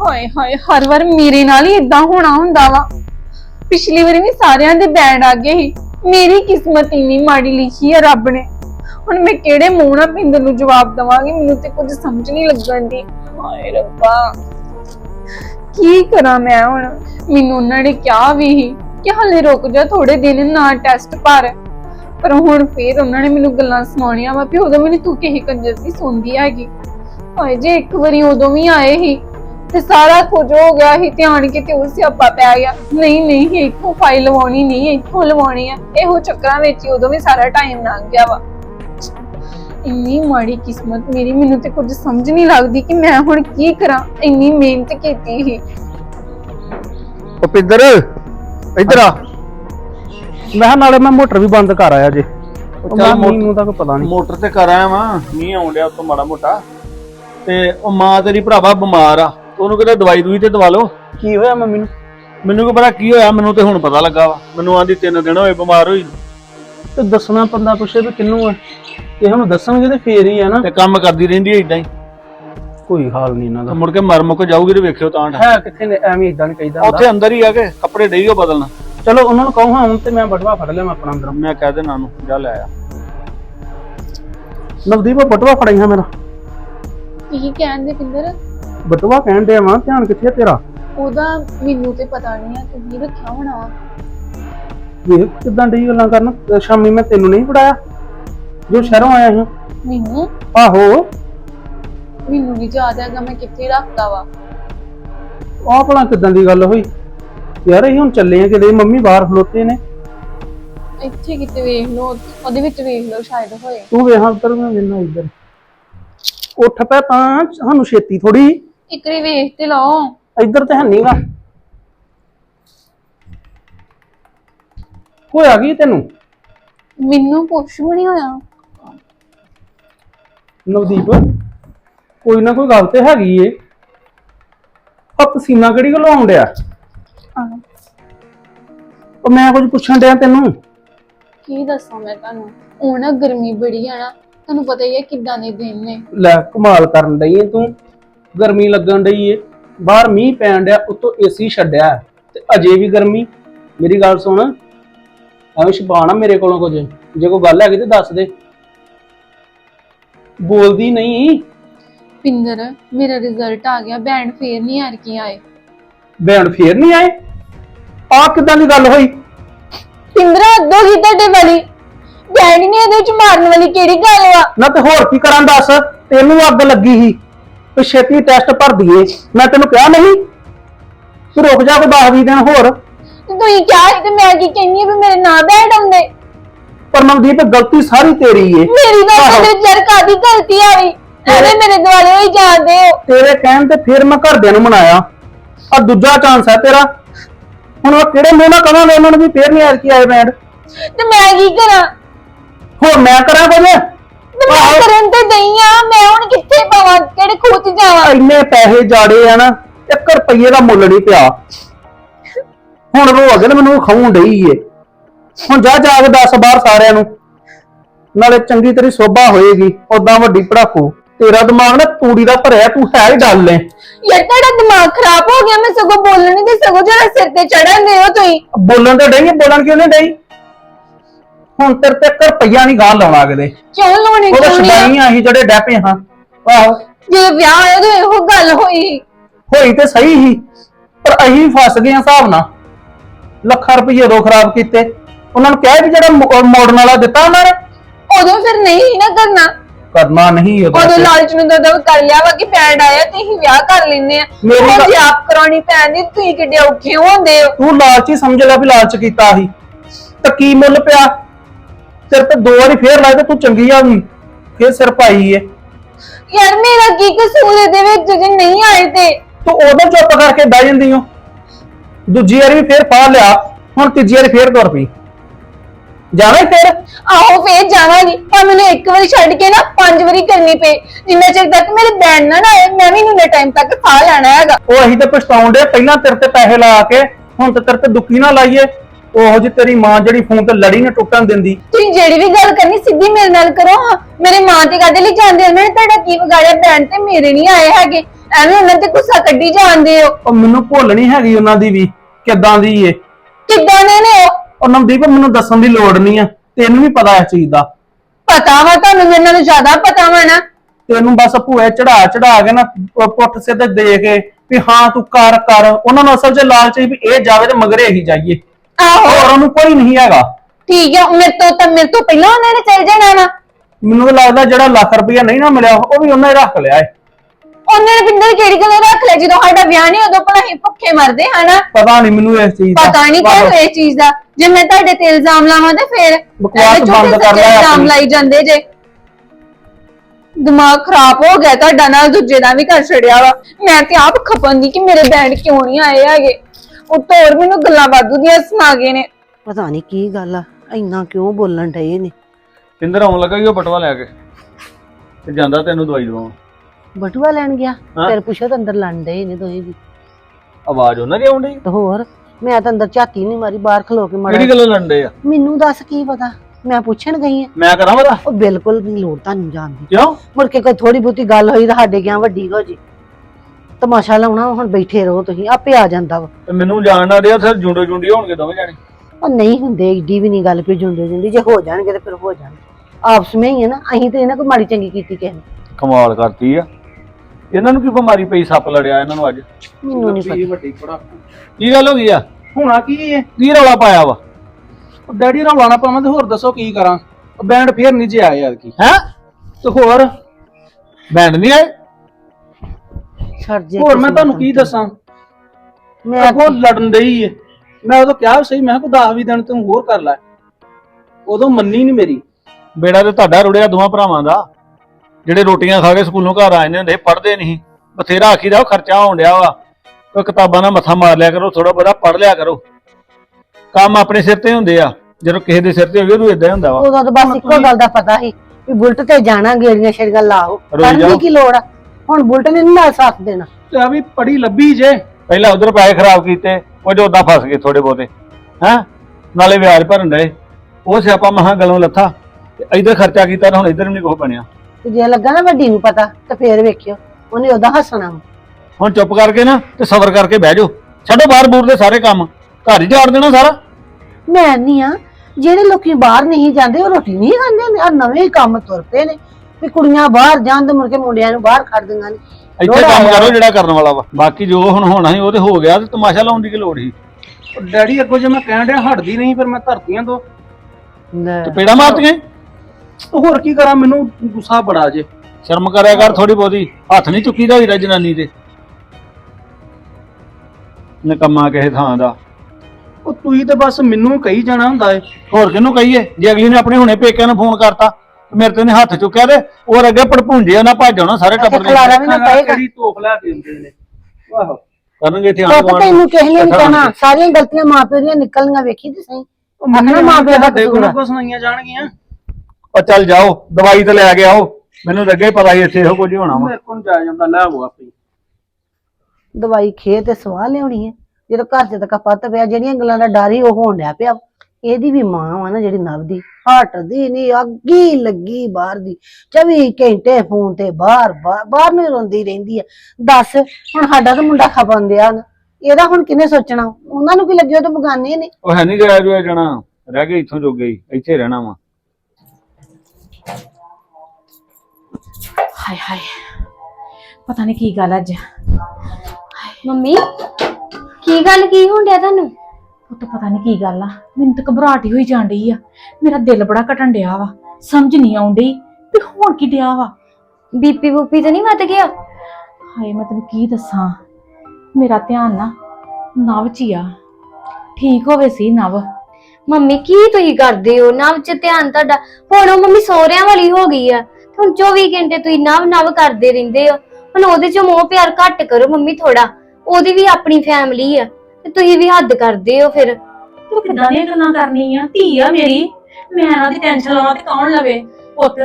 D: ਹਾਏ ਹਾਏ, ਹਰ ਵਾਰ ਮੇਰੇ ਨਾਲ ਹੀ ਇਦਾਂ ਹੋਣਾ ਹੁੰਦਾ ਵਾ। ਪਿਛਲੀ ਵਾਰੀ ਵੀ ਸਾਰਿਆਂ ਦੇ ਬੈਂਡ ਆ ਗਏ ਸੀ। ਮੇਰੀ ਕਿਸਮਤ ਇੰਨੀ ਮਾੜੀ ਲਿਖੀ ਹੈ ਰੱਬ ਨੇ। ਹੁਣ ਮੈਂ ਕਿਹੜੇ ਮੂੰਹ ਨਾਲ ਪਿੰਦਰ ਨੂੰ ਜਵਾਬ ਦਵਾਂਗੀ, ਮੈਨੂੰ ਤੇ ਕੁਝ ਸਮਝ ਨਹੀਂ ਲੱਗਣ ਦੀ। ਹਾਏ ਰੱਬਾ, ਕੀ ਕਰਾਂ ਮੈਂ ਹੁਣ? ਮੈਨੂੰ ਉਹਨਾਂ ਨੇ ਕਿਹਾ ਵੀ ਸੀ ਕਿ ਹਲੇ ਰੁਕ ਜਾ ਥੋੜੇ ਦਿਨ ਨਾ ਟੈਸਟ ਭਰ। ਪਰ ਹੁਣ ਫੇਰ ਉਹਨਾਂ ਨੇ ਮੈਨੂੰ ਗੱਲਾਂ ਸੁਣਾਉਣੀਆਂ ਵਾ ਵੀ ਉਦੋਂ ਮੈਨੂੰ ਤੂੰ ਕਿਸੇ ਕੰਜਰ ਦੀ ਸੁਣਦੀ ਹੈਗੀ। ਹਾਏ, ਜੇ ਇੱਕ ਵਾਰੀ ਉਦੋਂ ਵੀ ਆਏ ਸੀ ਤੇ ਸਾਰਾ ਕੁਝ ਹੋ ਗਿਆ ਸੀ ਧਿਆਨ ਕਿਤੇ ਉਸ ਸਿਆਪਾ ਪੈ ਗਿਆ। ਨਹੀਂ ਨਹੀਂ ਇੱਥੋਂ ਫਾਈਲ ਲਵਾਉਣੀ ਨਹੀਂ ਇੱਥੋਂ ਲਵਾਉਣੀ ਆ। ਇਹੋ ਚੱਕਰਾਂ ਵਿੱਚ ਹੀ ਉਦੋਂ ਵੀ ਸਾਰਾ ਟਾਈਮ ਲੰਘ ਗਿਆ ਵਾ। ਇੰਨੀ ਮਾੜੀ ਕਿਸਮਤ ਮੇਰੀ, ਮੈਨੂੰ ਤੇ ਕੁਝ ਸਮਝ ਨਹੀਂ ਲੱਗਦੀ ਕਿ ਮੈਂ ਹੁਣ ਕੀ ਕਰਾਂ। ਇੰਨੀ ਮਿਹਨਤ ਕੀਤੀ ਸੀ।
C: ਉਹ ਪਿੰਦਰ, ਇੱਧਰ ਆ। ਮੈਂ ਕਿਹਾ ਨਾਲੇ ਮੈਂ ਮੋਟਰ ਵੀ ਬੰਦ ਕਰ ਆਇਆ ਜੇ। ਉਹ
B: ਚੱਲ
C: ਚੱਲ
B: ਮੋਟਰ-
C: ਮੈਨੂੰ ਤਾਂ ਕੋਈ ਪਤਾ ਨਹੀਂ
B: ਮੋਟਰ ਤੇ ਕਰ ਆਇਆ ਵਾਂ ਮੀਂਹ ਆਉਣ ਡਿਆ ਉਤੋਂ ਮਾੜਾ ਮੋਟਾ। ਤੇ ਉਹ ਮਾਂ ਤੇਰੀ ਭਰਾਵਾ ਬਿਮਾਰ ਆ ਉਹਨੂੰ ਕਿਤੇ ਦਵਾਈ ਦੂਈ ਤੇ ਦਵਾ ਲਓ।
C: ਕੀ ਹੋਇਆ ਮੰਮੀ ਨੂੰ?
B: ਮੈਨੂੰ ਕੀ ਪਤਾ ਕੀ ਹੋਇਆ ਮੈਨੂੰ ਤੇ ਹੁਣ ਪਤਾ ਲੱਗਾ ਵਾ। ਮੈਨੂੰ ਆਂਦੀ ਤਿੰਨ ਦਿਨ ਹੋਏ ਬਿਮਾਰ ਹੋਈ ਨੂੰ।
C: ਤੇ ਦੱਸਣਾ ਬੰਦਾ ਪੁੱਛੇ ਵੀ ਕਿੰਨੂੰ ਆ? ਇਹ ਹੁਣ ਦੱਸਣਗੇ ਤੇ ਫੇਰ ਹੀ ਆ ਨਾ।
B: ਤੇ ਕੰਮ ਕਰਦੀ ਰਹਿੰਦੀ ਐ ਇਦਾਂ ਹੀ।
C: ਕੋਈ ਹਾਲ ਨਹੀਂ ਇਹਨਾਂ
B: ਤੇ
C: ਦਾ
B: ਮੁੜ ਕੇ ਮਰ ਮੁੱਕ ਜਾਊਗੀ ਤੇ ਵੇਖਿਓ ਤਾਂ।
C: ਹੈ ਕਿੱਥੇ ਨੇ ਐਵੇਂ ਇਦਾਂ ਨਹੀਂ ਕਹੀਦਾ ਹੁੰਦਾ।
B: ਉੱਥੇ ਅੰਦਰ ਹੀ ਆ ਕੇ ਕੱਪੜੇ ਡਈਓ ਬਦਲਣਾ।
C: ਚਲੋ ਉਹਨਾਂ ਨੂੰ ਕਹੋ ਹਾਂ ਹੁਣ ਤੇ ਮੈਂ ਬਟਵਾ ਫੜ ਲਿਆ ਮੈਂ ਆਪਣਾ ਅੰਦਰ।
B: ਮੈਂ ਕਹਿ ਦੇਣਾ ਨੂੰ ਜਾ ਲੈ ਆ।
C: ਨਵਦੀਪ ਬਟਵਾ ਫੜਾਈਆਂ ਮੇਰਾ।
D: ਕੀ ਕਹਿੰਦੇ ਪਿੰਦਰ?
C: ਬਟਵਾ ਕਹਿਣ ਡਿਆ ਵਾਂ ਧਿਆਨ ਕਿੱਥੇ ਆ ਤੇਰਾ?
D: ਉਹਦਾ ਮੈਨੂੰ ਤੇ ਪਤਾ ਨਹੀਂ ਆ ਤੁਸੀਂ ਰੱਖਿਆ ਹੋਣਾ ਵਾ।
C: ਵੇਖ ਕਿਦਾਂ ਡਈ ਗੱਲਾਂ ਕਰਨ ਅਹ ਸ਼ਾਮੀ ਮੈਂ ਤੈਨੂੰ ਨਹੀਂ ਫੜਾਇਆ। ਜੋ ਸ਼ਹਿਰੋਂ ਆਇਆ ਸੀ।
D: ਮੈਨੂੰ?
C: ਆਹੋ।
D: ਮੈਨੂੰ ਨਹੀਂ ਯਾਦ ਹੈਗਾ ਮੈਂ ਕਿੱਥੇ ਰੱਖਦਾ ਵਾ।
C: ਆਹ ਭਲਾ ਕਿਦਾਂ ਦੀ ਗੱਲ ਹੋਈ? ਯਾਰ ਅਸੀਂ ਹੁਣ ਚੱਲੇ ਆ ਕਿਤੇ ਮੰਮੀ ਬਾਹਰ ਖਲੋਤੇ ਨੇ।
D: ਇੱਥੇ ਕਿਤੇ ਵੇਖ ਲਓ ਉਹਦੇ ਵਿੱਚ ਵੇਖ ਲਓ ਸ਼ਾਇਦ ਹੋਏ।
C: ਤੂੰ ਵੇਖ ਉੱਧਰ ਮੈਂ ਵੇਖਣਾ ਇੱਧਰ। ਉੱਠ ਪੈ ਤਾਂ ਸਾਨੂੰ ਛੇਤੀ ਥੋੜੀ
D: ਇੱਕ ਵਾਰੀ ਵੇਖ ਤੇ ਲਓ।
C: ਇੱਧਰ ਤੇ ਹੈ ਨਹੀਂਗਾ ਹੋਇਆ ਕੀ ਤੈਨੂੰ?
D: ਮੈਨੂੰ ਕੁਛ ਵੀ ਨਹੀਂ ਹੋਇਆ।
C: ਨਵਦੀਪ ਕੋਈ ਨਾ ਕੋਈ ਗੱਲ ਤੇ ਹੈਗੀ ਏ। ਆ ਪਸੀਨਾ ਕਿਹੜੀ ਗੱਲੋਂ ਆਉਣ ਡਿਆ?
D: ਆਹ,
C: ਉਹ ਮੈਂ ਕੁਝ ਪੁੱਛਣ ਡਿਆ ਤੈਨੂੰ?
D: ਕੀ ਦੱਸਾਂ ਮੈਂ ਤੁਹਾਨੂੰ? ਨਾ ਗਰਮੀ ਬੜੀ ਆ ਨਾ ਤੁਹਾਨੂੰ ਪਤਾ ਹੀ ਹੈ ਕਿੱਦਾਂ ਦੇ ਦਿਨ ਨੇ।
C: ਲੈ ਕਮਾਲ ਕਰਨ ਡਈ ਏ ਤੂੰ। ਗਰਮੀ ਲੱਗਣ ਡਈ ਏ। ਬਾਹਰ ਮੀਂਹ ਪੈਣ ਡਿਆ ਉੱਤੋਂ ਏਸੀ ਛੱਡਿਆ। ਤੇ ਅਜੇ ਵੀ ਗਰਮੀ। ਮੇਰੀ ਗੱਲ ਸੁਣ। ਐਵੇਂ ਛਪਾਣਾ ਮੇਰੇ ਕੋਲੋਂ ਕੁਝ। ਜੇ ਕੋਈ ਗੱਲ ਹੈਗੀ ਤੇ ਦੱਸ ਦੇ। ਬੋਲਦੀ ਨਹੀਂ।
D: ਪਿੰਦਰ ਮੇਰਾ ਰਿਜ਼ਲਟ ਆ ਗਿਆ। ਬੈਂਡ ਫੇਰ ਨਹੀਂ ਹਾਰ ਕੇ ਆਏ।
C: ਬਿਆਨ ਫੇਰ ਨਹੀਂ ਆਏ? ਆ ਕਿਦਾਂ ਦੀ ਗੱਲ ਹੋਈ?
D: ਪਿੰਦਰ ਅੱਧੋ ਕੀ ਤੁਹਾਡੇ ਵਾਲੀ? ਡੈਡੀ ਨੇ ਇਹਦੇ ਵਿੱਚ ਮਾਰਨ ਵਾਲੀ ਕਿਹੜੀ ਗੱਲ ਵਾ
C: ਨਾ ਤੇ ਹੋਰ ਕੀ ਕਰਾਂ ਦੱਸ? ਤੈਨੂੰ ਅੱਗ ਲੱਗੀ ਸੀ। ਤੇ ਛੇਤੀ ਟੈਸਟ ਭਰ ਦਈਏ। ਮੈਂ ਤੈਨੂੰ ਕਿਹਾ ਨਹੀਂ? ਤੂੰ ਰੁਕ ਜਾ ਕੋ 10 20 ਦਿਨ ਹੋਰ।
D: ਤੇ ਤੁਸੀਂ ਕਿਹਾ ਸੀ ਤੇ ਮੈਂ ਕੀ ਕਹਿੰਨੀ ਆ ਵੀ ਮੇਰੇ ਨਾਂ ਬੈਂਡ ਆਉਂਦੇ?
C: ਪਰ ਮਨਦੀਪ ਗਲਤੀ ਸਾਰੀ ਤੇਰੀ ਏ।
D: ਮੇਰੀ ਤਾਂ
C: ਆਹੋ।
D: ਤੁਹਾਡੇ ਜਰ ਕਾਦੀ ਗਲਤੀ ਆ ਵੀ? ਐਵੇਂ ਮੇਰੇ ਦੁਆਲੇ ਹੋਈ ਜਾਂਦੇ ਹੋ
C: ਤੇਰੇ ਕਹਿਣ ਤੇ ਫਿਰ ਮੈਂ ਘਰਦਿਆਂ ਨੂੰ ਮਨਾਇਆ। ਆ ਦੂਜਾ ਚਾਂਸ ਹੈ ਤੇਰਾ। ਹੁਣ ਉਹ ਕਿਹੜੇ ਮੂੰਹ ਨਾਲ ਕਹਾਂਗੇ ਉਹਨਾਂ ਨੂੰ ਵੀ ਫੇਰ ਨਹੀਂ ਐਰਕੀ ਆਏ ਬੈਂਡ
D: ਤੇ ਮੈਂ ਕੀ ਕਰਾਂ?
C: ਹੋਰ ਮੈਂ ਕਰਾਂ ਕੁਝ?
D: ਤੇ ਮੈਂ ਕਰਨ ਤੇ ਦਈ ਆ ਮੈਂ ਹੁਣ ਕਿੱਥੇ ਪਾਵਾਂ? ਕਿਹੜੇ ਖੂਹ 'ਚ ਜਾਵਾਂ?
C: ਇੰਨੇ ਪੈਸੇ ਜਾੜੇ ਆ ਨਾ 1 ਰੁਪਏ ਦਾ ਮੁੱਲ ਨਹੀਂ ਪਿਆ। ਹੁਣ ਰੋਜ਼ ਨੇ ਮੈਨੂੰ ਖਾਉਣ ਡਈ ਏ। ਹੁਣ ਜਾ ਜਾ ਕੇ ਦੱਸ ਬਾਹਰ ਸਾਰਿਆਂ ਨੂੰ। ਨਾਲੇ ਚੰਗੀ ਤੇਰੀ ਸੋਭਾ ਹੋਏਗੀ ਉਦਾਂ ਵੱਡੀ ਪੜਾਕੂ ਤੇਰਾ ਦਿਮਾਗ ਨਾ ਤੂੜੀ ਦਾ ਭਰਿਆ ਤੂੰ ਹੈ ਹੀ ਡੱਲ ਨੇ
D: ਯਾਰ ਤੁਹਾਡਾ ਦਿਮਾਗ ਖਰਾਬ ਹੋ ਗਿਆ ਮੈਂ ਸਗੋਂ ਬੋਲਣ ਨਹੀਂ ਤੇ ਸਗੋਂ ਜਿਹੜਾ ਸਿਰ ਤੇ ਚੜਨ ਦੇ ਹੋ ਤੁਸੀਂ।
C: ਬੋਲਣ ਤੇ ਡਈ ਬੋਲਣ ਕਿਉਂ ਨਹੀਂ ਡਈ? ਹੁਣ ਤੇਰੇ ਤੇ ਇੱਕ ਰੁਪਈਆ ਨਹੀਂ ਗਾਲ ਲਾਉਣਾ ਕਿਤੇ।
D: ਕਿਉਂ ਲਾਉਣੇ ਕਿਉਂ ਨਹੀਂ ਆ?
C: ਛਡਾਈਆਂ ਅਸੀਂ ਜਿਹੜੇ ਡੈਪੇ ਹਾਂ। ਆਹੋ
D: ਜਦੋਂ ਵਿਆਹ ਹੋਇਆ ਤਾਂ ਇਹੋ ਗੱਲ ਹੋਈ।
C: ਹੋਈ ਤੇ ਸਹੀ ਹੀ ਪਰ ਅਸੀਂ ਫਸ ਗਏ ਆ ਹਿਸਾਬ ਨਾਲ। ਲੱਖਾਂ ਰੁਪਏ ਦੋ ਖਰਾਬ ਕੀਤੇ। ਉਹਨਾਂ ਨੂੰ ਕਿਹਾ ਵੀ ਜਿਹੜਾ ਮਾਡਰਨ ਵਾਲਾ ਦਿੱਤਾ ਉਹਨਾਂ ਨੇ।
D: ਉਦੋਂ ਫਿਰ ਨਹੀਂ ਨਾ ਕਰਨਾ।
C: ਕਰਨਾ ਨਹੀਂ ਉਹਦਾ
D: ਉਦੋਂ
C: ਤੇ।
D: ਲਾਲਚ ਨੂੰ ਦਦਵ ਕਰ ਲਿਆ ਵਾ ਕਿ ਬੈਂਡ ਆਇਆ ਤੇ ਹੀ ਵਿਆਹ ਕਰ ਲੈਨੇ ਆ।
C: ਮੇਰੀ
D: ਹੁਣ
C: ਗੱਲ-
D: ਜੇ ਆਪ ਕਰਾਉਣੀ ਪੈਂਦੀ ਤੁਸੀਂ ਕਿੱਡੇ ਔਖੇ ਹੁੰਦੇ ਹੋ।
C: ਤੂੰ ਲਾਲਚੀ ਸਮਝ ਲਿਆ ਵੀ ਲਾਲਚ ਕੀਤਾ ਸੀ। ਤਾਂ ਕੀ ਮੁੱਲ ਪਿਆ? ਤੇਰੇ ਤੇ ਦੋ ਵਾਰੀ ਫੇਰ ਲਾਏ ਤੇ ਤੂੰ ਚੰਗੀ ਆ ਗਈ ਫੇਰ ਸਿਰ ਪਾਈ ਏ।
D: ਯਾਰ ਮੇਰਾ ਕੀ ਕਸੂਰ ਇਹਦੇ ਵਿੱਚ? ਜੇ ਨਹੀਂ ਆਏ ਤੇ।
C: ਤੂੰ ਉਦੋਂ ਚੁੱਪ ਕਰਕੇ ਬਹਿ ਜਾਂਦੀ ਹੋ ਦੂਜੀ ਵਾਰੀ ਵੀ ਫੇਰ ਪਾ ਲਿਆ। ਹੁਣ ਤੀਜੀ ਵਾਰੀ ਫੇਰ ਤੁਰ ਪਈ। ਜਾਣਾ ਹੀ ਫੇਰ?
D: ਆਹੋ ਫੇਰ ਜਾਵਾਂਗੀ। ਪਰ ਮੈਨੂੰ ਇੱਕ ਵਾਰੀ ਛੱਡ ਕੇ ਨਾ ਪੰਜ ਵਾਰੀ ਕਰਨੀ ਪਈ। ਜਿੰਨਾ ਚਿਰ ਤੱਕ ਮੇਰੇ ਬੈਂਡ ਨਾ ਨਾ ਆਏ ਮੈਂ ਵੀ ਨਹੀਂ ਟਾਈਮ ਤੱਕ ਖਾ ਲੈਣਾ ਹੈਗਾ।
C: ਉਹ ਅਸੀਂ ਤੇ ਪਛਤਾਉਣ ਦੇ ਪਹਿਲਾਂ ਤੇਰੇ ਤੇ ਪੈਸੇ ਲਾ ਕੇ ਹੁਣ ਤੇ ਤੇਰੇ ਤੇ ਦੁੱਕੀ ਨਾ ਲਾਈਏ। ਉਹੋ ਜੀ ਤੇਰੀ ਮਾਂ ਜਿਹੜੀ ਫੋਨ ਤੇ ਲੜੀ ਨਾ ਟੁੱਟਣ ਦਿੰਦੀ।
D: ਤੁਸੀਂ ਜਿਹੜੀ ਵੀ ਗੱਲ ਕਰਨੀ ਸਿੱਧੀ ਮੇਰੇ ਨਾਲ ਕਰੋ ਹਾਂ। ਮੇਰੇ ਮਾਂ ਤੇ ਕਾਦੇ ਲਈ ਜਾਂਦੇ ਉਹਨਾਂ ਨੇ ਤੁਹਾਡਾ ਕੀ ਵਿਗਾੜਿਆ? ਬੈਂਡ ਤੇ ਮੇਰੇ ਨਹੀਂ ਆਏ ਹੈਗੇ। ਐਵੇਂ ਉਹਨਾਂ ਤੇ ਗੁੱਸਾ ਕੱਢੀ ਜਾਂਦੇ ਹੋ।
C: ਉਹ ਮੈਨੂੰ ਭੁੱਲ ਨਹੀਂ ਹੈਗੀ ਉਹਨਾਂ ਦੀ ਵੀ ਕਿੱਦਾਂ ਦੀ ਏ।
D: ਕਿੱਦਾਂ ਦੇ ਨੇ ਉਹ?
C: ਉਹ ਨਵਦੀਪ ਮੈਨੂੰ ਦੱਸਣ ਦੀ ਲੋੜ ਨਹੀਂ ਆ। ਤੈਨੂੰ ਵੀ ਪਤਾ ਇਸ ਚੀਜ਼ ਦਾ।
D: ਪਤਾ ਵਾ ਤੁਹਾਨੂੰ ਮੇਰੇ ਨਾਲੋਂ ਜ਼ਿਆਦਾ ਪਤਾ ਵਾ ਨਾ।
C: ਤੈਨੂੰ ਬਸ ਭੂਏ ਚੜਾ ਚੜਾ ਕੇ ਨਾ ਪ- ਪੁੱਠ ਸਿੱਧੇ ਦੇ ਕੇ ਵੀ ਹਾਂ ਤੂੰ ਕਰ ਕਰ। ਉਹਨਾਂ ਨੂੰ ਅਸਲ 'ਚ ਲਾਲਚ ਸੀ ਵੀ ਇਹ ਜਾਵੇ ਤੇ ਮਗਰੇ ਹੀ ਜਾਈਏ।
D: ਆਹੋ।
C: ਹੋਰ ਉਹਨੂੰ ਕੋਈ ਨਹੀਂ ਹੈਗਾ।
D: ਠੀਕ ਹੈ ਮੇਰੇ ਤੋਂ ਤਾਂ ਮੇਰੇ ਤੋਂ ਪਹਿਲਾਂ ਉਹਨਾਂ ਨੇ ਚੱਲ ਜਾਣਾ ਵਾ।
C: ਮੈਨੂੰ ਤਾਂ ਲੱਗਦਾ ਜਿਹੜਾ ਲੱਖ ਰੁਪਇਆ ਨਹੀਂ ਨਾ ਮਿਲਿਆ ਉਹ ਵੀ ਉਹਨਾਂ ਹੀ ਰੱਖ ਲਿਆ ਏ।
D: ਉਹਨਾਂ ਨੇ ਪਿੰਦਰ ਕਿਹੜੀ ਗੱਲ ਰੱਖ ਲਿਆ? ਜਦੋਂ ਸਾਡਾ ਵਿਆਹ ਨਹੀਂ ਉਦੋਂ ਭਲਾ ਹੀ ਭੁੱਖੇ ਮਰਦੇ ਹਨਾ?
C: ਪਤਾ ਨਹੀਂ ਮੈਨੂੰ ਇਸ ਚੀਜ਼ ਦਾ।
D: ਪਤਾ ਨਹੀਂ। ਕਿਉਂ ਇਹ ਚੀਜ਼ ਦਾ। ਜੇ ਮੈਂ ਤੁਹਾਡੇ ਤੇ ਇਲਜ਼ਾਮ ਲਾਵਾਂ ਤੇ ਫਿਰ
C: ਬਕਵਾਸ
D: ਐਵੇਂ ਝੂਠੇ
C: ਬੰਦ ਕਰ
D: ਸੱਚੇ
C: ਲੈ
D: ਇਲਜ਼ਾਮ
C: ਆਪਣੀ।
D: ਲਾਈ ਜਾਂਦੇ ਜੇ। ਦਿਮਾਗ ਖਰਾਬ ਹੋ ਗਿਆ ਤੁਹਾਡਾ ਨਾਲ ਦੂਜੇ ਦਾ ਵੀ ਕਰ ਛੜਿਆ ਵਾ। ਮੈਂ ਤੇ ਆਪ ਖਪਨ ਦੀ ਕਿ ਮੇਰੇ ਬੈਂਡ ਕਿਉਂ ਨਹੀਂ ਆਏ ਹੈਗੇ। ਉੱਤੋਂ ਹੋਰ ਮੈਨੂੰ ਗੱਲਾਂ ਵਾਧੂ ਦੀਆਂ ਸੁਣਾ ਗਏ ਨੇ।
A: ਪਤਾ ਨਹੀਂ ਕੀ ਗੱਲ ਆ ਇੰਨਾ ਕਿਉਂ ਬੋਲਣ ਡਏ ਨੇ?
B: ਪਿੰਦਰ ਆਉਣ ਲੱਗਾ ਈ ਉਹ ਬਟਵਾ ਲੈ ਕੇ। ਤੇ ਜਾਂਦਾ ਤੈਨੂੰ ਦਵਾਈ ਦਵਾਉਣ।
A: ਬਟੂਆ ਲੈਣ ਗਿਆ।
B: ਹਾਂ।
A: ਫਿਰ ਪੁੱਛੋ ਤਾਂ ਅੰਦਰ ਲੜਨ ਡਏ ਨੇ ਦੋਹੇ ਜੀ
B: ਆਵਾਜ਼ ਉਹਨਾਂ ਦੀ
A: ਤੇ ਹੋਰ ਮੈਂ ਤਾਂ ਅੰਦਰ ਝਾਤੀ ਨਹੀਂ ਮਾਰੀ ਬਾਹਰ ਖਲੋ ਕੇ ਮਾੜਾ
B: ਕਿਹੜੀ ਗੱਲੋਂ ਲੜਦੇ ਆ?
A: ਮੈਨੂੰ ਦੱਸ ਕੀ ਪਤਾ? ਮੈਂ ਪੁੱਛਣ ਗਈ ਆ।
B: ਮੈਂ ਕਰਾਂ ਪਤਾ?
A: ਉਹ ਬਿਲਕੁਲ ਨਹੀਂ ਲੋੜ ਤੁਹਾਨੂੰ ਜਾਣ ਦੀ।
B: ਕਿਉਂ?
A: ਮੁੜ ਕੇ ਕੋਈ ਥੋੜੀ ਬਹੁਤੀ ਗੱਲ ਹੋਈ ਤਾਂ ਸਾਡੇ ਗਿਆ ਵੱਡੀ ਹੋ ਜੀ? ਤਮਾਸ਼ਾ ਲਾਉਣਾ ਹੁਣ ਬੈਠੇ ਰਹੋ ਤੁਸੀਂ ਆਪੇ ਆ ਜਾਂਦਾ ਵਾ।
B: ਤੇ ਮੈਨੂੰ ਜਾਣ ਨਾ ਦਿਆ ਫਿਰ ਜੁੰਡੇ ਜੁੰਡੀ ਹੋਣਗੇ ਦੋਵੇਂ ਜਾਣੇ।
A: ਉਹ ਨਹੀਂ ਹੁੰਦੇ ਏਡੀ ਵੀ ਨਹੀਂ ਗੱਲ ਪਈ ਜੁੰਦੇ ਜੁੰਦੀ ਜੇ ਹੋ ਜਾਣਗੇ ਤੇ ਫਿਰ ਹੋ ਜਾਣਗੇ। ਆਪਸ ਵਿੱਚ ਹੀ ਹੈ ਨਾ ਅਸੀਂ ਤੇ ਇਹਨਾਂ ਕੋਈ ਮਾੜੀ ਚੰਗੀ ਕੀਤੀ ਕਿਸੇ ਨੇ।
B: ਕਮਾਲ ਕਰਤੀ ਆ। ਇਹਨਾਂ ਨੂੰ ਕੀ ਬਿਮਾਰੀ ਪਈ ਸੱਪ ਲੜਿਆ ਇਹਨਾਂ ਨੂੰ ਅੱਜ?
A: ਮੈਨੂੰ ਨਹੀਂ ਪਤਾ।
C: ਵੱਡੀ
B: ਕੀ ਗੱਲ ਹੋ ਗਈ ਆ?
C: ਹੋਣਾ ਕੀ ਹੈ
B: ਕੀ ਰੌਲਾ ਪਾਇਆ ਵਾ?
C: ਉਹ ਡੈਡੀ ਰੌਲਾ ਨਾ ਪਾਵਾਂ ਤੇ ਹੋਰ ਦੱਸੋ ਕੀ ਕਰਾਂ। ਉਹ ਬੈਂਡ ਫੇਰ ਨਹੀਂ ਜੇ ਆਇਆ ਯਾਰ ਕੀ
B: ਹੈ?
C: ਤੇ ਹੋਰ?
B: ਬੈਂਡ ਨਹੀਂ ਆਏ?
A: ਛੱਡ ਜੇ
C: ਹੋਰ ਮੈਂ ਤੁਹਾਨੂੰ ਕੀ ਦੱਸਾਂ?
A: ਮੈਂ
C: ਅੱਗੋਂ ਲੜਨ ਡਈ ਏ। ਮੈਂ ਉਦੋਂ ਕਿਹਾ ਵੀ ਸਹੀ ਮੈਂ ਕਿਹਾ 10 20 ਦਿਨ ਤੂੰ ਹੋਰ ਕਰ ਲੈ। ਉਦੋਂ ਮੰਨੀ ਨਹੀਂ ਮੇਰੀ।
B: ਬੇੜਾ ਤੇ ਤੁਹਾਡਾ ਰੁੜਿਆ ਦੋਵਾਂ ਭਰਾਵਾਂ ਦਾ। ਜਿਹੜੇ ਰੋਟੀਆਂ ਖਾ ਕੇ ਸਕੂਲੋਂ ਘਰ ਆਏ ਨੇ ਹੁੰਦੇ ਪੜ੍ਹਦੇ ਨਹੀਂ ਬਥੇਰਾ ਆਖੀਦਾ ਉਹ ਖਰਚਾ ਹੋਣ ਡਿਆ ਵਾ। ਕੋਈ ਕਿਤਾਬਾਂ ਨਾਲ ਮੱਥਾ ਮਾਰ ਲਿਆ ਕਰੋ ਥੋੜਾ ਬਹੁਤਾ ਪੜ੍ਹ ਲਿਆ ਕਰੋ। ਕੰਮ ਆਪਣੇ ਸਿਰ ਤੇ ਹੁੰਦੇ ਆ ਜਦੋਂ ਕਿਸੇ ਦੇ ਸਿਰ ਤੇ ਹੋਵੇ ਉਹਨੂੰ ਇਦਾਂ ਹੀ ਹੁੰਦਾ ਵਾ।
A: ਉਦੋਂ ਤਾਂ ਬਸ ਇੱਕੋ ਗੱਲ ਦਾ ਪਤਾ ਸੀ ਵੀ ਬੁਲਟ ਤੇ ਜਾਣਾ ਗੇੜੀਆਂ ਛੇੜੀਆਂ ਲਾਓ।
B: ਰੋਈ
A: ਕਰਨ
B: ਜਾਓ।
A: ਦੀ ਕੀ ਲੋੜ ਆ? ਹੁਣ ਬੁਲਟ ਨੇ ਨੀ ਨਾਲ ਸਾਥ ਦੇਣਾ।
C: ਤੇ ਆ ਵੀ ਪੜੀ ਲੱਭੀ ਜੇ।
B: ਪਹਿਲਾਂ ਉਧਰ ਪੈਸੇ ਖਰਾਬ ਕੀਤੇ ਕੁਝ ਉਦਾਂ ਫਸ ਗਏ ਥੋੜੇ ਬਹੁਤੇ। ਹੈਂ? ਨਾਲੇ ਵਿਆਜ ਭਰਨ ਡਏ। ਉਹ ਸਿਆਪਾ ਮਹਾ ਗਲੋਂ ਲੱਥਾ। ਤੇ ਇਧਰ ਖਰਚਾ ਕੀਤਾ ਤਾਂ ਹੁਣ ਇਧਰ ਵੀ ਨਹੀਂ ਕੁਛ ਬਣਿਆ।
A: ਤੇ ਜੇ ਲੱਗਾ ਨਾ ਵੱਡੀ ਨੂੰ ਪਤਾ ਤੇ ਫੇਰ ਵੇਖਿਓ ਉਹਨੇ ਉਹਦਾ ਹੱਸਣਾ ਵਾ।
B: ਹੁਣ ਚੁੱਪ ਕਰਕੇ ਨਾ ਤੇ ਸਬਰ ਕਰਕੇ ਬਹਿ ਜਾਓ। ਛੱਡੋ ਬਾਹਰ ਬੂਰ ਦੇ ਸਾਰੇ ਕੰਮ ਘਰ ਹੀ ਝਾੜ ਦੇਣਾ ਸਾਰਾ।
A: ਮੈਂ ਨਹੀਂ ਆ ਜਿਹੜੇ ਲੋਕੀ ਬਾਹਰ ਨਹੀਂ ਜਾਂਦੇ ਉਹ ਰੋਟੀ ਨਹੀਂ ਖਾਂਦੇ ਆ ਨਵੇਂ ਹੀ ਕੰਮ ਤੁਰ ਪਏ ਨੇ। ਵੀ ਕੁੜੀਆਂ ਬਾਹਰ ਜਾਣ ਤੇ ਮੁੜ ਕੇ ਮੁੰਡਿਆਂ ਨੂੰ ਬਾਹਰ ਖੜ ਦਿੰਦੀਆਂ ਨੇ।
B: ਇੱਥੇ
A: ਲੋੜ
B: ਕੰਮ। ਕਰੋ ਜਿਹੜਾ ਕਰਨ ਵਾਲਾ ਵਾ। ਬਾਕੀ ਜੋ ਹੁਣ ਹੋਣਾ ਸੀ ਉਹ ਤੇ ਹੋ ਗਿਆ ਤੇ ਤਮਾਸ਼ਾ ਲਾਉਣ ਦੀ ਕੀ ਲੋੜ ਸੀ?
C: ਡੈਡੀ ਅੱਗੋਂ ਜੇ ਮੈਂ ਕਹਿਣ ਡਿਆ ਹਟਦੀ ਨਹੀਂ ਫਿਰ ਮੈਂ ਧਰਤੀਆਂ ਤੋਂ
A: ਲੈ,
B: ਤੇ ਪੇੜਾ ਮਾਰਤੀਆਂ?
C: ਹੋਰ ਕੀ ਕਰਾਂ ਮੈਨੂੰ ਗੁੱਸਾ ਬੜਾ ਜੇ।
B: ਸ਼ਰਮ ਕਰਿਆ ਕਰ ਥੋੜੀ ਬਹੁਤੀ। ਹੱਥ ਨਹੀਂ ਚੁੱਕੀਦਾ ਹੀਰਾ ਜਨਾਨੀ ਤੇ। ਨਕਮਾ ਕਿਸੇ ਥਾਂ ਦਾ।
C: ਉਹ ਤੁਸੀਂ ਤੇ ਬਸ ਮੈਨੂੰ ਕਹੀ ਜਾਣਾ ਹੁੰਦਾ ਏ।
B: ਹੋਰ ਕਿਹਨੂੰ ਕਹੀਏ? ਜੇ ਅਗਲੀ ਨੇ ਆਪਣੇ ਹੁਣੇ ਪੇਕਿਆਂ ਨੂੰ ਫੋਨ ਕਰਤਾ ਮੇਰੇ ਤੇ ਨੇ ਹੱਥ ਚੁੱਕਿਆ ਤੇ ਉਹ ਅੱਗੇ ਪੜਪੂੰਜੇ ਉਹਨਾਂ ਭੱਜ ਆਉਣਾ ਸਾਰੇ
A: ਇੱਥੇ
B: ਟੱਬਰ ਦੇ।
A: ਖਲਾਰਾ ਵੀ ਨਾ ਪਏਗਾ।
C: ਕਿਹੜੀ ਤੋਖ ਲੈ ਦਿੰਦੇ ਨੇ। ਆਹੋ।
B: ਕਰਨਗੇ ਧਿਆਨ
A: ਪੁੱਤ
B: ਗੁਆਂਢ।
A: ਤੈਨੂੰ ਕਿਸੇ ਨੇ ਨਹੀਂ ਕਹਿਣਾ। ਸਾਰੀਆਂ ਗਲਤੀਆਂ ਮਾਪਿਓ ਦੀਆਂ ਨਿਕਲਣੀਆਂ ਵੇਖੀ ਤੇ ਸਹੀ
C: ਉਹ ਮੰਮੀ
A: ਆਪਣਾ ਮਾਂ ਪਿਓ ਦਾ।
C: ਕੋਲ ਸੁਣਾਈਆਂ ਜਾਣਗੀਆਂ।
B: ਉਹ ਚੱਲ ਜਾਓ ਦਵਾਈ ਤੇ ਲੈ ਕੇ ਆਓ। ਮੈਨੂੰ ਲੱਗੇ ਪਤਾ ਹੀ ਇੱਥੇ ਇਹੋ ਕੁਝ ਹੋਣਾ ਵਾ।
C: ਮੇਰੇ ਕੋਲ ਜਾਇਆ ਜਾਂਦਾ ਲੈ ਆਵੋ ਆਪੇ
A: ਦਵਾਈ ਖੇ ਤੇ ਸਵਾਹ ਲਿਆਉਣੀ ਹੈ। ਜਦੋਂ ਘਰ ਚ ਤਾਂ ਪੱਤ ਪਿਆ ਜਿਹੜੀਆਂ ਗੱਲਾਂ ਦਾ ਡਰ ਹੀ ਉਹ ਹੋਣ ਡਿਆ ਪਿਆ ਇਹਦੀ ਵੀ ਮਾਂ ਵਾ ਨਾ ਜਿਹੜੀ ਨਵਦੀ ਹਟਦੀ ਨਹੀਂ ਅੱਗੀ ਲੱਗੀ ਬਾਹਰ ਦੀ। 24 ਘੰਟੇ ਫੋਨ ਤੇ ਬਾਹਰ ਬਾਹਰ ਬਾਹਰ ਨੂੰ ਹੀ ਰੋਂਦੀ ਰਹਿੰਦੀ ਆ। ਦੱਸ ਹੁਣ ਸਾਡਾ ਤਾਂ ਮੁੰਡਾ ਖਪਨ ਦਿਆ ਨਾ ਇਹਦਾ ਹੁਣ ਕਿਹਨੇ ਸੋਚਣਾ? ਉਹਨਾਂ ਨੂੰ ਕੀ ਲੱਗਿਆ ਉਹ ਤਾਂ ਬਗਾਨੇ ਨੇ।
B: ਉਹ ਹੈ ਨਹੀਂ ਗਿਆ ਜੋ ਜਣਾ। ਰਹਿ ਗਏ ਇੱਥੋਂ ਜੋਗੇ ਹੀ ਇੱਥੇ ਰਹਿਣਾ ਵਾ।
E: ਹਾਏ ਹਾਏ ਪਤਾ ਨਹੀਂ ਕੀ ਗੱਲ ਅੱਜ।
F: ਮੰਮੀ ਕੀ ਗੱਲ ਕੀ ਹੋਣ ਡਿਆ ਤੁਹਾਨੂੰ?
E: ਉਹ ਤਾਂ ਪਤਾ ਨਹੀਂ ਕੀ ਗੱਲ ਆ ਮੈਨੂੰ ਤਾਂ ਘਬਰਾਹਟ ਹੀ ਹੋਈ ਜਾਣ ਡਈ ਆ। ਮੇਰਾ ਦਿਲ ਬੜਾ ਘਟਣ ਡਿਆ ਵਾ ਸਮਝ ਨਹੀਂ ਆਉਣ ਡਈ ਵੀ ਹੋਣ ਕੀ ਡਿਆ ਵਾ।
F: ਬੀਪੀ ਬੂਪੀ ਤਾਂ ਨਹੀਂ ਵੱਧ ਗਿਆ?
E: ਹਾਏ ਮੈਂ ਤੈਨੂੰ ਕੀ ਦੱਸਾਂ ਮੇਰਾ ਧਿਆਨ ਨਾ ਨਵ ਚ ਹੀ ਆ। ਠੀਕ ਹੋਵੇ ਸੀ ਨਵ।
F: ਮੰਮੀ ਕੀ ਤੁਸੀਂ ਕਰਦੇ ਹੋ? ਨਵ ਚ ਧਿਆਨ ਤੁਹਾਡਾ। ਹੁਣ ਉਹ ਮੰਮੀ ਸੋਹਰਿਆਂ ਵਾਲੀ ਹੋ ਗਈ ਆ। ਹੁਣ 24 ਘੰਟੇ ਤੁਸੀਂ ਨਵ ਨਵ ਕਰਦੇ ਰਹਿੰਦੇ ਹੋ। ਹੁਣ ਉਹਦੇ ਚ ਮੋਹ ਪਿਆਰ ਘੱਟ ਕਰੋ ਮੰਮੀ ਥੋੜਾ ਉਹਦੀ ਵੀ ਆਪਣੀ ਫੈਮਿਲੀ ਆ। ਤੇ ਤੁਸੀਂ ਵੀ ਹੱਦ ਕਰਦੇ ਹੋ ਫਿਰ।
E: ਤੂੰ ਕਿੱਦਾਂ ਦੀਆਂ ਗੱਲਾਂ ਕਰਨੀ ਆ? ਧੀ ਆ ਮੇਰੀ। ਮੈਂ ਇਹਨਾਂ ਦੀ ਟੈਨਸ਼ਨ ਲਵਾਂ ਤੇ ਕੌਣ ਲਵੇ? ਪੁੱਤ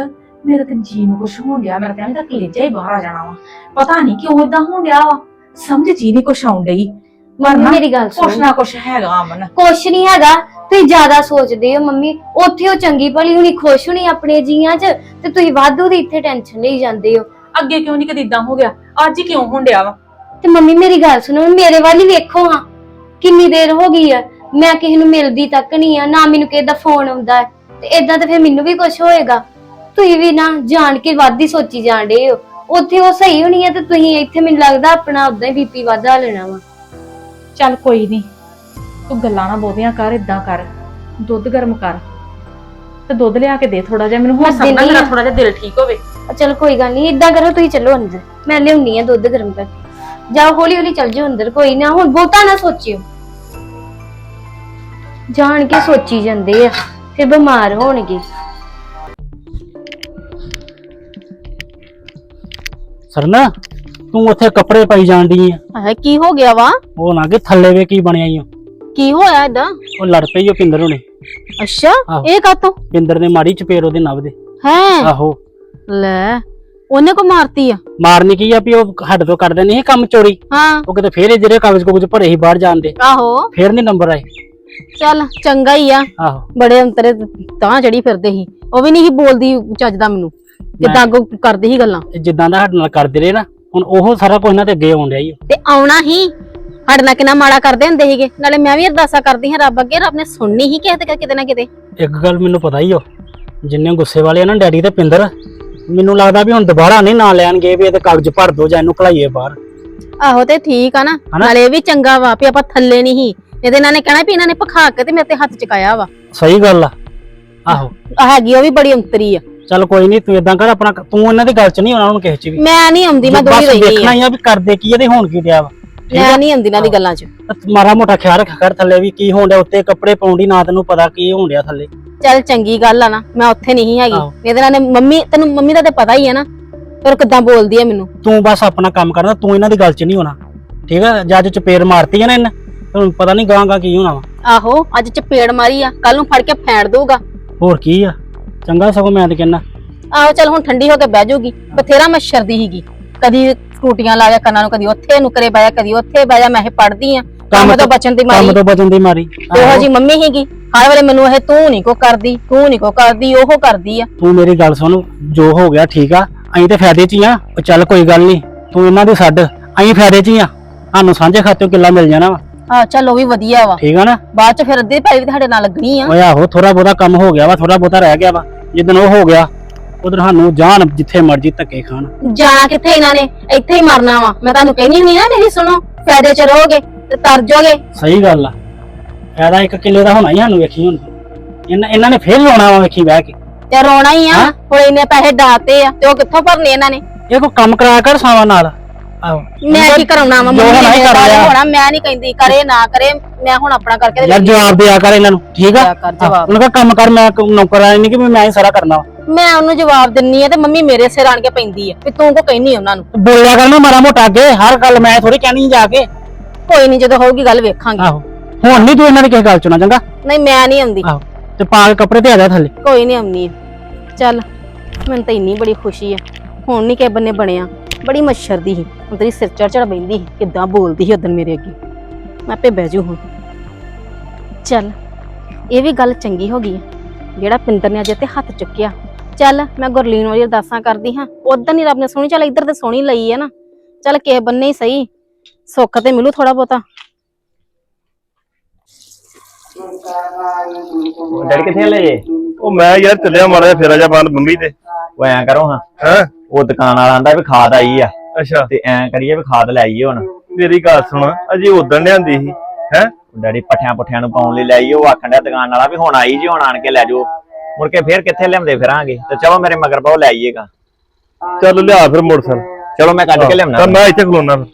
E: ਮੇਰੇ ਤੇ ਜੀ ਨੂੰ ਕੁਛ ਹੋਣ ਡਿਆ। ਮੇਰਾ ਤਾਂ ਇਹਦਾ ਕਲੇਜਾ ਹੀ ਬਾਹਰ ਆ ਜਾਣਾ ਵਾ। ਪਤਾ ਨਹੀਂ ਕਿਉਂ ਇਦਾਂ ਹੋਣ ਡਿਆ ਵਾ। ਸਮਝ ਜੀ ਨਹੀਂ ਕੁਛ ਆਉਣ ਡਈ।
F: ਮੰਮੀ
E: ਨਾ,
F: ਮੇਰੀ ਗੱਲ
E: ਕੁਛ ਨਾ ਕੁਛ ਹੈਗਾ ਅਮਨ।
F: ਕੁਛ ਨਹੀਂ ਹੈਗਾ। ਤੁਸੀਂ ਜ਼ਿਆਦਾ ਸੋਚਦੇ ਹੋ ਮੰਮੀ ਉੱਥੇ ਉਹ ਚੰਗੀ ਭਲੀ ਹੁਣੀ ਖੁਸ਼ ਹੁਣੀ ਆਪਣੇ ਜੀਆਂ 'ਚ ਤੇ ਤੁਸੀਂ ਵਾਧੂ ਦੀ ਇੱਥੇ ਟੈਨਸ਼ਨ ਲਈ ਜਾਂਦੇ ਹੋ।
E: ਅੱਗੇ ਕਿਉਂ ਨਹੀਂ ਕਦੀ ਇਦਾਂ ਹੋ ਗਿਆ? ਅੱਜ ਹੀ ਕਿਉਂ ਹੋਣ ਡਿਆ ਵਾ?
F: ਤੇ ਮੰਮੀ ਮੇਰੀ ਗੱਲ ਸੁਣੋ ਮੇਰੇ ਵੱਲ ਹੀ ਵੇਖੋ ਹਾਂ ਕਿੰਨੀ ਦੇਰ ਹੋ ਗਈ ਆ। ਮੈਂ ਕਿਸੇ ਨੂੰ ਮਿਲਦੀ ਤੱਕ ਨਹੀਂ ਆ ਨਾ ਮੈਨੂੰ ਕਿਸੇ ਦਾ ਫੋਨ ਆਉਂਦਾ। ਹੈ ਤੇ ਇਦਾਂ ਤਾਂ ਫਿਰ ਮੈਨੂੰ ਵੀ ਕੁਝ ਹੋਏਗਾ। ਤੁਸੀਂ ਵੀ ਨਾ ਜਾਣ ਕੇ ਵੱਧ ਹੀ ਸੋਚੀ ਜਾਂਦੇ ਹੋ। ਉੱਥੇ ਉਹ ਸਹੀ ਹੋਣੀ ਆ ਤੇ ਤੁਸੀਂ ਇੱਥੇ ਮੈਨੂੰ ਲੱਗਦਾ ਆਪਣਾ ਉਦਾਂ ਹੀ ਬੀਪੀ ਵਧਾ ਲੈਣਾ ਵਾ।
E: ਚੱਲ ਕੋਈ ਨਹੀਂ ਤੂੰ ਗੱਲਾਂ ਨਾ ਬੋਧੀਆਂ ਕਰ ਇਦਾਂ ਕਰ ਦੁੱਧ ਗਰਮ ਕਰ ਤੇ ਦੁੱਧ ਲਿਆ ਕੇ ਦੇ ਥੋੜਾ ਜਿਹਾ ਮੈਨੂੰ ਹੋ
F: ਮੈਂ
E: ਸਕਦਾ
F: ਦਿੰਦੀ
E: ਮੇਰਾ
F: ਆ।
E: ਥੋੜਾ ਜਿਹਾ ਦਿਲ ਠੀਕ ਹੋਵੇ।
F: ਚਲ ਕੋਈ ਗੱਲ ਨਹੀਂ ਇਦਾਂ ਕਰੋ ਤੁਸੀਂ ਚੱਲੋ ਅੰਦਰ। ਮੈਂ ਲਿਆਉਣੀ ਆ ਦੁੱਧ ਗਰਮ ਕਰਕੇ। ਜਾਓ ਹੌਲੀ ਹੌਲੀ ਚੱਲ ਜਾਓ ਅੰਦਰ ਕੋਈ ਨਾ ਹੁਣ ਬਹੁਤਾ ਨਾ ਸੋਚਿਓ। ਜਾਣ ਕੇ ਸੋਚੀ ਜਾਂਦੇ ਆ ਫਿਰ ਬਿਮਾਰ ਹੋਣਗੇ।
C: ਸਰਨਾ
G: ਤੂੰ ਉੱਥੇ ਕੱਪੜੇ ਪਾਈ ਜਾਂਦੀ ਆ।
H: ਹੈ ਕੀ ਹੋ ਗਿਆ ਵਾ?
G: ਉਹ ਨਾ ਕਿ ਥੱਲੇ ਵੇ ਕੀ ਬਣਿਆ ਈ ਓ।
H: ਕੀ ਹੋਇਆ ਏਦਾਂ?
G: ਉਹ ਲੜ ਪਈ ਉਹ ਪਿੰਦਰ ਹੁਣੇ।
H: ਅੱਛਾ
G: ਆਹੋ।
H: ਇਹ ਕਾਤੋਂ?
G: ਪਿੰਦਰ ਨੇ ਮਾਰੀ ਚਪੇੜ ਉਹਦੇ ਨਵ ਦੇ।
H: ਹੈ?
G: ਆਹੋ।
H: ਲੈ ਉਹਨੇ ਕੋ ਮਾਰਤੀ ਆ?
G: ਮਾਰਨੀ ਕੀ ਆ ਵੀ ਉਹ ਹੱਡ ਤੋਂ ਕਰਦੇ ਨਹੀਂ ਕੰਮ ਚੋਰੀ?
H: ਹਾਂ।
G: ਉਹ ਕਿਤੇ ਫੇਰ ਇਹ ਜਿਹੜੇ ਕਾਗਜ਼ ਕੁਗਜ਼ ਭਰੇ ਸੀ ਬਾਹਰ ਜਾਣ ਦੇ
H: ਆਹੋ।
G: ਫੇਰ ਨਹੀਂ ਨੰਬਰ ਆਏ।
H: ਚੱਲ ਚੰਗਾ ਹੀ ਆ।
G: ਆਹੋ।
H: ਬੜੇ ਅੰਤਰੇ ਤਾਂ ਚੜੀ ਫਿਰਦੇ ਸੀ। ਉਹ ਵੀ ਨਹੀਂ ਸੀ ਬੋਲਦੀ ਚੱਜ ਦਾ ਮੈਨੂੰ। ਜਿੱਦਾਂ ਅੱਗੋਂ ਕਰਦੀ ਸੀ ਗੱਲਾਂ।
G: ਇਹ ਜਿੱਦਾਂ ਦਾ ਸਾਡੇ ਨਾਲ ਕਰਦੇ ਰਹੇ ਨਾ ਹੁਣ ਉਹ ਸਾਰਾ ਕੁਝ ਇਹਨਾਂ ਤੇ ਅੱਗੇ ਆਉਣ ਈ ਓ।
H: ਤੇ ਆਉਣਾ ਹੀ। ਸਾਡੇ ਨਾਲ ਕਿੰਨਾ ਮਾੜਾ ਕਰਦੇ ਹੁੰਦੇ ਸੀਗੇ। ਨਾਲੇ ਮੈਂ ਵੀ ਅਰਦਾਸਾ ਕਰਦੀ ਹਾਂ ਰੱਬ ਅੱਗੇ ਰੱਬ ਨੇ ਸੁਣਨੀ ਹੀ ਕਿਸੇ ਤੇ ਕਿਤੇ ਨਾ ਕਿਤੇ।
G: ਇੱਕ ਗੱਲ ਮੈਨੂੰ ਪਤਾ ਹੀ ਹੋ ਜਿੰਨੇ ਗੁੱਸੇ ਵਾਲੇ ਆ ਨਾ ਡੈਡੀ ਤੇ ਪਿੰਦਰ ਮੈਨੂੰ ਲੱਗਦਾ ਵੀ ਹੁਣ ਦੁਬਾਰਾ ਨਹੀਂ ਨਾਂ ਲੈਣਗੇ ਵੀ ਇਹਦੇ ਕਾਗਜ਼ ਭਰ ਦੋ ਜਾਂ ਇਹਨੂੰ ਘਲਾਈਏ ਬਾਹਰ।
H: ਆਹੋ ਤੇ ਠੀਕ ਆ ਨਾ
G: ਹਨਾ?
H: ਨਾਲੇ ਇਹ ਵੀ ਚੰਗਾ ਵਾ ਵੀ ਆਪਾਂ ਥੱਲੇ ਨਹੀਂ ਹੀ ਇਹਦੇ ਨਾਲ ਨੇ ਕਹਿਣਾ ਵੀ ਇਹਨਾਂ ਨੇ ਭਖਾ ਕੇ ਤੇ ਮੇਰੇ ਤੇ ਹੱਥ ਚਕਾਇਆ ਵਾ।
G: ਸਹੀ ਗੱਲ ਆ। ਆਹੋ।
H: ਆ ਹੈਗੀ ਉਹ ਵੀ ਬੜੀ ਅੰਤਰੀ ਆ।
G: ਚੱਲ ਕੋਈ ਨਹੀਂ ਤੂੰ ਇਦਾਂ ਕਰ ਆਪਣਾ ਤੂੰ ਇਹਨਾਂ ਦੀ ਗੱਲ ਚ ਨਹੀਂ ਆਉਣਾ ਹੁਣ ਕਿਸੇ ਚ ਵੀ।
H: ਮੈਂ ਨਹੀਂ ਆਉਂਦੀ ਮੈਂ
G: ਬਸ
H: ਦੋਈ ਰਹੀ
G: ਦੇਖਣਾ
H: ਆ
G: ਹੀ ਆ ਵੀ ਕਰਦੇ ਕੀ ਇਹਦੇ ਹੋਣ ਕੀ ਡਿਆ ਵਾ।
H: ਮੈਂ ਨਹੀਂ ਆਉਂਦੀ ਇਹਨਾਂ ਦੀ ਗੱਲਾਂ 'ਚ।
G: ਮਾਰਾ ਮੋਟਾ ਖਿਆਲ ਰੱਖਿਆ ਕਰ ਥੱਲੇ ਵੀ ਕੀ ਹੋਣ ਡਿਆ ਉੱਤੇ ਕੱਪੜੇ ਪਾਉਂਦੀ ਨਾ ਤੈਨੂੰ ਪਤਾ ਕੀ ਹੋਣ ਡਿਆ ਥੱਲੇ।
H: ਚੱਲ ਚੰਗੀ ਗੱਲ ਆ ਨਾ ਮੈਂ ਉੱਥੇ ਨਹੀਂ ਹੈਗੀ।
G: ਆਹੋ।
H: ਇਹਦੇ ਨਾਲ ਨੇ ਮੰਮੀ ਤੈਨੂੰ ਮੰਮੀ ਦਾ ਤੇ ਪਤਾ ਹੀ ਆ ਨਾ ਪਰ ਕਿੱਦਾਂ ਬੋਲਦੀ ਆ ਮੈਨੂੰ।
G: ਤੂੰ ਬਸ ਆਪਣਾ ਕੰਮ ਕਰਨਾ ਤੂੰ ਇਹਨਾਂ ਦੀ ਗੱਲ ਚ ਨਹੀਂ ਹੋਣਾ। ਠੀਕ ਆ? ਜੱਜ ਚਪੇੜ ਮਾਰਤੀ ਆ ਨਾ ਇਹਨਾਂ ਤੈਨੂੰ ਪਤਾ ਨਹੀਂ ਗਾਂ ਗਾਂ ਕੀ ਹੋਣਾ ਵਾ।
H: ਆਹੋ ਅੱਜ ਚਪੇੜ ਮਾਰੀ ਆ ਕੱਲ ਨੂੰ ਫੜ ਕੇ ਫੈਂਡ ਦਊਗਾ।
G: ਹੋਰ ਕੀ ਆ? ਚੰਗਾ ਸਗੋਂ ਮੈਂ ਤੇ ਕਹਿੰਦਾ
H: ਆਹੋ ਚੱਲ ਹੁਣ ਠੰਡੀ ਹੋ ਕੇ ਬਹਿ ਜਾਊਗੀ। ਬਥੇਰਾ ਮੱਛਰ ਦੀ ਹੀਗੀ ਕਦੀ ਸਕੂਟੀਆਂ ਲਾ ਜਾ ਕੰਨਾਂ ਨੂੰ ਕਦੀ ਉੱਥੇ ਨੁਕਰੇ ਬਹਿ ਜਾ ਕਦੀ ਉੱਥੇ ਜਾ ਮੈਂ ਇਹ ਪੜਦੀ ਆ। ਕੰਮ ਤੋਂ ਬਚਣ ਦੀ
G: ਕੰਮ
H: ਮਾਰੀ
G: ਤੋਂ ਬਚਣ ਦੀ ਮਾਰੀ।
H: ਉਹੋ ਜੀ ਮੰਮੀ ਹੀਗੀ ਹਰ ਵੇਲੇ ਮੈਨੂੰ ਇਹ ਤੂੰ ਨਹੀਂ ਕੋ ਕਰਦੀ ਤੂੰ ਨਹੀਂ ਕੋ ਕਰਦੀ ਉਹ ਕਰਦੀ ਆ।
G: ਤੂੰ ਮੇਰੀ ਗੱਲ ਸੁਣ ਜੋ ਹੋ ਗਿਆ ਠੀਕ ਆ ਅਸੀਂ ਤੇ ਫਾਇਦੇ 'ਚ ਹੀ ਆ। ਉਹ ਚੱਲ ਕੋਈ ਗੱਲ ਨਹੀਂ ਤੂੰ ਇਹਨਾਂ ਦੀ ਛੱਡ ਅਸੀਂ ਫਾਇਦੇ 'ਚ ਹੀ ਆ। ਸਾਨੂੰ ਸਾਂਝੇ ਖਾਤੇ ਕਿੱਲਾ ਮਿਲ ਜਾਣਾ ਵਾ।
H: ਆ ਚੱਲ ਉਹ ਵੀ ਵਧੀਆ ਵਾ।
G: ਠੀਕ ਆ ਨਾ?
H: ਬਾਅਦ ਚ ਫਿਰ ਅੱਧੀ ਭਾਈ ਵੀ ਤੁਹਾਡੇ ਨਾਲ ਲੱਗਣੀ ਆ।
G: ਓਏ ਆਹੋ ਥੋੜਾ ਬਹੁਤਾ ਕੰਮ ਹੋ ਗਿਆ ਵਾ ਥੋੜਾ ਬਹੁਤਾ ਰਹਿ ਗਿਆ ਵਾ। ਜਿੱਦਣ ਉਹ ਹੋ ਗਿਆ ਉਧਰ ਸਾਨੂੰ ਜਾਣ ਜਿੱਥੇ ਮਰਜ਼ੀ ਧੱਕੇ ਖਾਣ।
H: ਜਾਣਾ ਕਿੱਥੇ ਇਹਨਾਂ ਨੇ? ਇੱਥੇ ਹੀ ਮਰਨਾ ਵਾ। ਮੈਂ ਤੁਹਾਨੂੰ ਕਹਿਣੀ ਨਹੀਂ ਨਾ ਮੇਰੀ ਸੁਣੋ ਫਾਇਦੇ ਚ ਰਹੋਗੇ ਤੇ ਤਰ ਜਾਓਗੇ।
G: ਸਹੀ ਗੱਲ ਆ। ਫਾਇਦਾ ਇੱਕ ਕਿੱਲੇ ਦਾ ਹੋਣਾ ਹੀ ਸਾਨੂੰ ਵੇਖੀ ਹੁਣ। ਇਹਨਾਂ ਇਹਨਾਂ ਨੇ ਫੇਰ ਲਾਉਣਾ ਵਾ ਵੇਖੀ ਬਹਿ ਕੇ।
H: ਤੇ ਰੋਣਾ ਹੀ ਆ।
G: ਹਾਂ?
H: ਹੁਣ ਇੰਨੇ ਪੈਸੇ ਡਾਤੇ ਆ ਤੇ ਉਹ ਕਿੱਥੋਂ ਭਰਨੇ ਇਹਨਾਂ ਨੇ?
G: ਇਹ ਕੋ ਕੰਮ ਕਰਾਇਆ ਕਰ ਸਾਵਾਂ ਨਾਲ। ਆਹੋ।
H: ਮੈਂ ਕੀ ਕਰਾਉਣਾ ਵਾ?
G: ਜੋ
H: ਮੰਮੀ
G: ਹੋਣਾ ਹੀ
H: ਨੇ
G: ਕਰ
H: ਬਾਰੇ
G: ਲਿਆ।
H: ਹੋਣਾ ਮੈਂ ਨਹੀਂ ਕਹਿੰਦੀ ਕਰੇ ਨਾ ਕਰੇ ਮੈਂ ਹੁਣ ਆਪਣਾ ਕਰਕੇ ਤੇ
G: ਯਾਰ। ਜਵਾਬ ਦਿਆ ਕਰ ਇਹਨਾਂ ਨੂੰ ਠੀਕ ਆ?
H: ਦਿਆ ਕਰ ਜਵਾਬ।
G: ਉਹਨਾਂ ਦਾ ਕੰਮ ਕਰ ਮੈਂ ਨੌਕਰ ਆਇਆ ਨਹੀਂ ਕਿ ਵੀ ਮੈਂ ਹੀ ਸਾਰਾ ਕਰਨਾ ਵਾ।
H: ਮੈਂ ਉਹਨੂੰ ਜਵਾਬ ਦਿੰਨੀ ਆ ਤੇ ਮੰਮੀ ਮੇਰੇ ਸਿਰ ਆਣ ਕੇ ਪੈਂਦੀ ਆ ਵੀ ਤੂੰ ਕੋ ਕਹਿਨੀ ਉਹਨਾਂ ਨੂੰ।
G: ਬੋਲਿਆ ਕਰਨਾ ਮਾਰਾ ਮੋਟਾ ਅੱਗੇ ਹਰ ਗੱਲ ਮੈਂ ਥੋੜੀ ਕਹਿਣੀ ਜਾ ਕੇ।
H: ਕੋਈ ਨਹੀਂ ਜਦੋਂ ਹੋਊਗੀ ਗੱਲ ਵੇਖਾਂਗੇ।
G: ਆਹੋ। ਹੁਣ ਨਹੀਂ ਤੂੰ ਇਹਨਾਂ ਦੀ ਕਿਸੇ ਗੱਲ ਚੋਂ ਨਾ ਚੰਗਾ?
H: ਨਹੀਂ ਮੈਂ ਨਹੀਂ ਆਉਂਦੀ।
G: ਆਹੋ। ਤੇ ਪਾ ਕੇ ਕੱਪੜੇ ਤੇ ਆ ਜਾ ਥੱਲੇ।
H: ਕੋਈ ਨਹੀਂ ਆਉਂਦੀ ਚੱਲ ਮੈਨੂੰ ਤਾਂ ਇੰਨੀ ਬੜੀ ਖੁਸ਼ੀ ਆ। ਹੁਣ ਨਹੀਂ ਕਿਸੇ ਬੰਨੇ ਬਣਿਆ। ਬੜੀ ਮੱਛਰ ਦੀ ਸੀ। ਹੁਣ ਤੇਰੀ ਸਿਰ ਚੜ ਚੜ ਬੈਂਦੀ ਸੀ। ਕਿੱਦਾਂ ਬੋਲਦੀ ਸੀ ਉਦੋਂ ਮੇਰੇ ਅੱਗੇ। ਮੈਂ ਆਪੇ ਬਹਿ ਜੂ ਹੁਣ। ਚੱਲ ਇਹ ਵੀ ਗੱਲ ਚੰਗੀ ਹੋ ਗਈ ਆ। ਜਿਹੜਾ ਪਿੰਦਰ ਨੇ ਅੱਜ ਤੇ ਹੱਥ ਚੁੱਕਿਆ। ਚੱਲ ਮੈਂ ਗੁਰਲੀਨ ਵਾਲੀ ਅਰਦਾਸਾਂ ਕਰਦੀ ਹਾਂ। ਉਦੋਂ ਨਹੀਂ ਰੱਬ ਨੇ ਸੋਹਣੀ ਚੱਲ ਇੱਧਰ ਤੇ ਸੋਹਣੀ ਲਈ ਆ ਨਾ। ਚੱਲ ਕਿਸੇ ਬੰਨੇ ਹੀ ਸਹੀ। ਸੁੱਖ ਤੇ ਮਿਲੂ ਥੋੜਾ ਬਹੁਤਾ।
I: ਡੈਡੀ ਕਿੱਥੇ ਲੈ ਜੇ?
J: ਉਹ ਮੈਂ ਯਾਰ ਚੱਲਿਆ ਮਾੜਾ ਜਿਹਾ ਫੇਰਾ ਜਾ ਪਾਣ ਬੰਬੀ ਤੇ
I: ਉਹ ਐਂ ਕਰੋ ਹਾਂ।
J: ਹਾਂ?
I: ਉਹ ਦੁਕਾਨ ਵਾਲਾ ਆਂਦਾ ਵੀ ਖਾਦ ਆਈ ਆ।
J: ਅੱਛਾ।
I: ਤੇ ਐਂ ਕਰੀਏ ਵੀ ਖਾਦ ਲੈ ਆਈਏ ਹੁਣ।
J: ਮੇਰੀ ਗੱਲ ਸੁਣ ਅਜੇ ਉਦੋਂ ਲਿਆਂਦੀ ਸੀ। ਹੈ?
I: ਡੈਡੀ ਪੱਠਿਆਂ ਪੁੱਠਿਆਂ ਨੂੰ ਪਾਉਣ ਲਈ ਲੈ ਆਈਏ। ਉਹ ਆਖਣ ਡਿਆ ਦੁਕਾਨ ਵਾਲਾ ਵੀ ਹੁਣ ਆਈ ਜੀ ਹੁਣ ਆਣ ਕੇ ਲੈ ਜਾਓ। ਮੁੜ ਕੇ ਫੇਰ ਕਿੱਥੇ ਲਿਆਉਂਦੇ ਫਿਰਾਂਗੇ? ਤੇ ਚਲੋ ਮੇਰੇ ਮਗਰ ਪਾਓ ਲੈ ਆਈਏਗਾ।
J: ਚੱਲ ਲਿਆ ਫਿਰ ਮੋਟਰਸਾਈਕਲ।
I: ਚਲੋ ਮੈਂ ਕੱਢ ਕੇ ਲਿਆਉਣਾ।
J: ਤਾਂ ਮੈਂ ਇੱਥੇ ਖਲੋਣਾ ਫਿਰ।